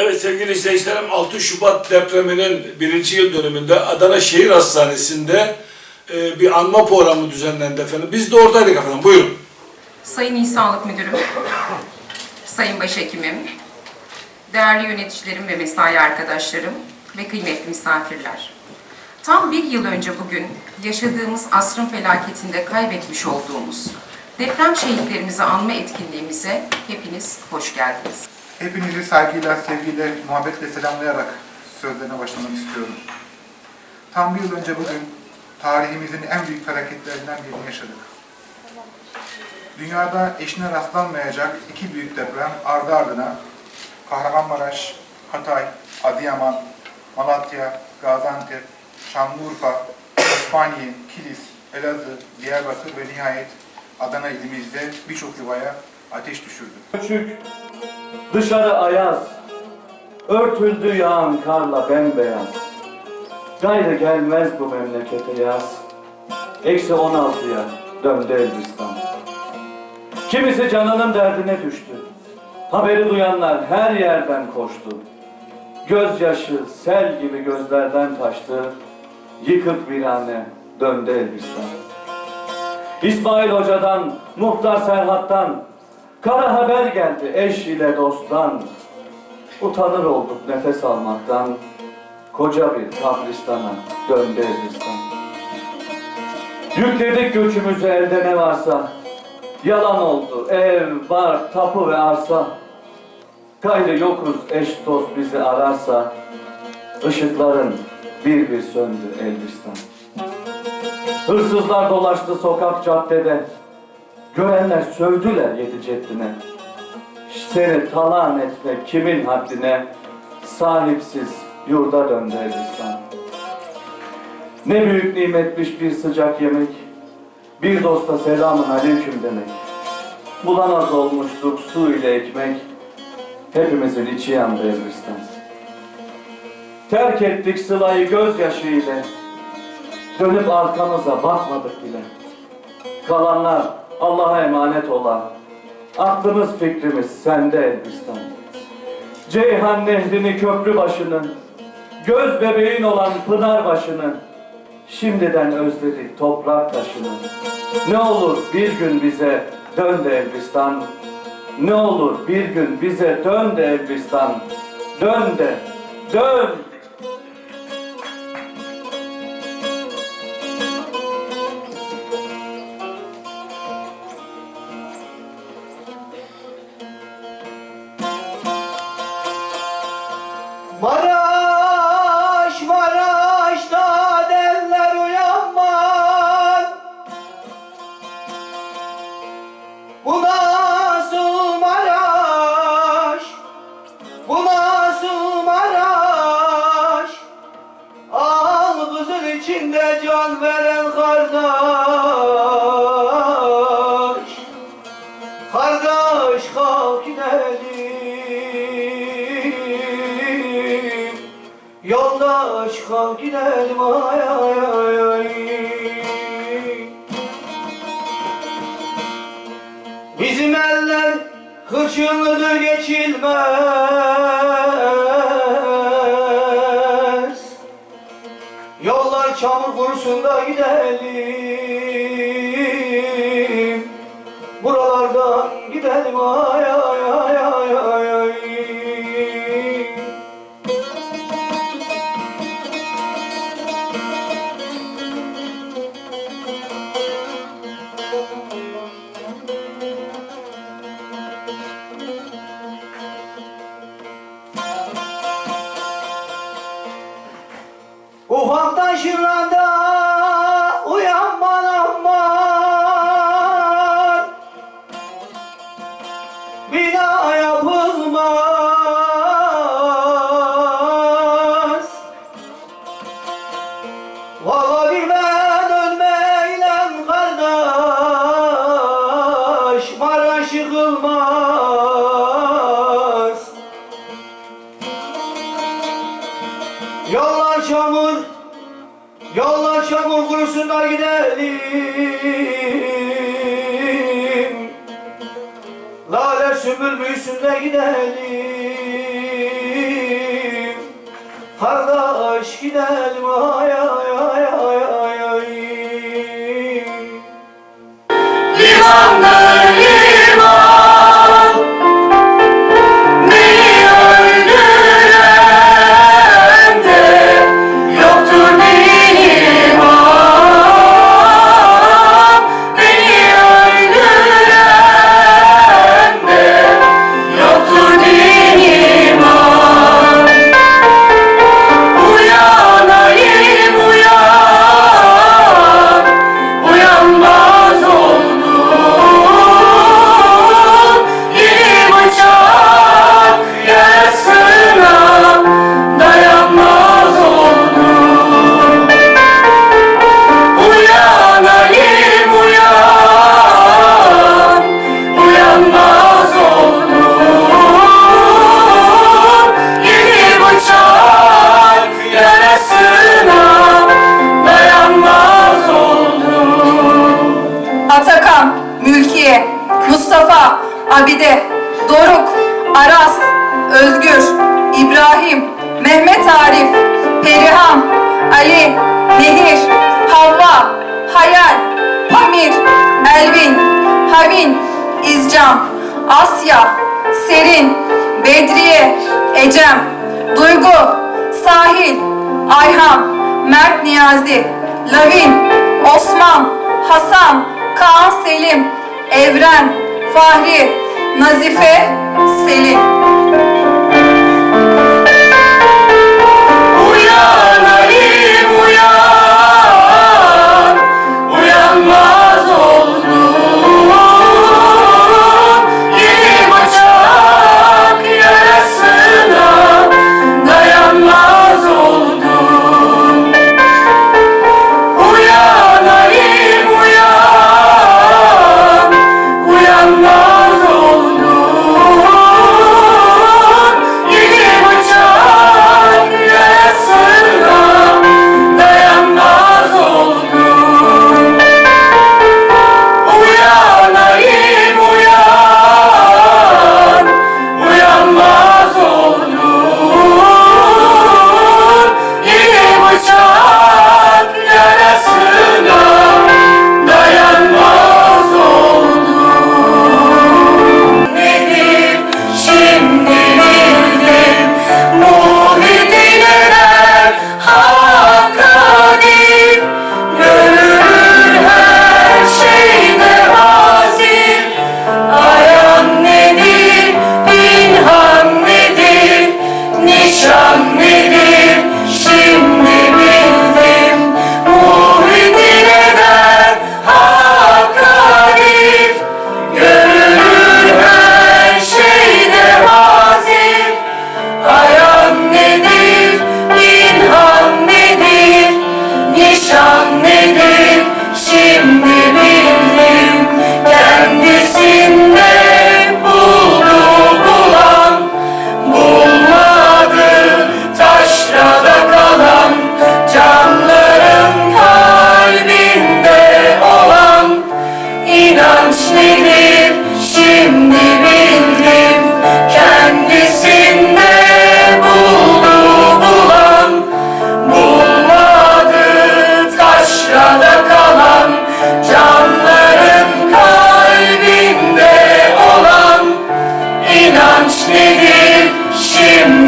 Evet sevgili izleyicilerim 6 Şubat depreminin birinci yıl dönümünde Adana Şehir Hastanesi'nde e, bir anma programı düzenlendi efendim. Biz de oradaydık efendim. Buyurun. Sayın İl Sağlık Müdürüm, Sayın Başhekimim, değerli yöneticilerim ve mesai arkadaşlarım ve kıymetli misafirler. Tam bir yıl önce bugün yaşadığımız asrın felaketinde kaybetmiş olduğumuz deprem şehitlerimizi anma etkinliğimize hepiniz hoş geldiniz. Hepinizi saygıyla, sevgiyle, muhabbetle selamlayarak sözlerine başlamak istiyorum. Tam bir yıl önce bugün tarihimizin en büyük felaketlerinden birini yaşadık. Dünyada eşine rastlanmayacak iki büyük deprem ardı ardına Kahramanmaraş, Hatay, Adıyaman, Malatya, Gaziantep, Şanlıurfa, Osmaniye, Kilis, Elazığ, Diyarbakır ve nihayet Adana ilimizde birçok yuvaya ateş düşürdü. Küçük, dışarı ayaz, örtüldü yağan karla bembeyaz. Gayrı gelmez bu memlekete yaz, eksi on altıya döndü Elbistan. Kimisi canının derdine düştü, haberi duyanlar her yerden koştu. Gözyaşı sel gibi gözlerden taştı, yıkık virane döndü Elbistan. İsmail Hoca'dan, Muhtar Serhat'tan Kara haber geldi eş ile dosttan. Utanır olduk nefes almaktan. Koca bir kabristana döndü Elbistan. Yükledik göçümüzü elde ne varsa. Yalan oldu ev, bar, tapu ve arsa. Gayrı yokuz eş dost bizi ararsa. Işıkların bir bir söndü Elbistan. Hırsızlar dolaştı sokak caddede Görenler sövdüler yedi ceddine. Seni talan etmek kimin haddine? Sahipsiz yurda döndü Elbistan. Ne büyük nimetmiş bir sıcak yemek. Bir dosta selamın aleyküm demek. Bulamaz olmuştuk su ile ekmek. Hepimizin içi yandı Elbistan. Terk ettik sılayı gözyaşı ile. Dönüp arkamıza bakmadık bile. Kalanlar Allah'a emanet ola. Aklımız fikrimiz sende Elbistan. Ceyhan nehrini köprü başının, göz bebeğin olan pınar başını, şimdiden özledik toprak taşını. Ne olur bir gün bize dön de Elbistan, ne olur bir gün bize dön de Elbistan, dön de, dön. Kalk gidelim ay ay ay ay. Bizim eller hırçınlıdır geçilmez. Yollar çamur kurusun da gidelim. Buralardan gidelim ay Ufak taşıranda uyanman aman. Bina yapılmaz Valla bir sümbül gidelim. Kardeş gidelim aya Abide, Doruk, Aras, Özgür, İbrahim, Mehmet Arif, Perihan, Ali, Nehir, Havva, Hayal, Pamir, Elvin, Havin, İzcan, Asya, Serin, Bedriye, Ecem, Duygu, Sahil, Ayhan, Mert Niyazi, Lavin, Osman, Hasan, Kaan Selim, Evren, Fahri, Nazife, Selin. nedir şimdi bildim. Kendisinde buldu bulan Bulmadı taşrada kalan Canların kalbinde olan inanç nedir şimdi?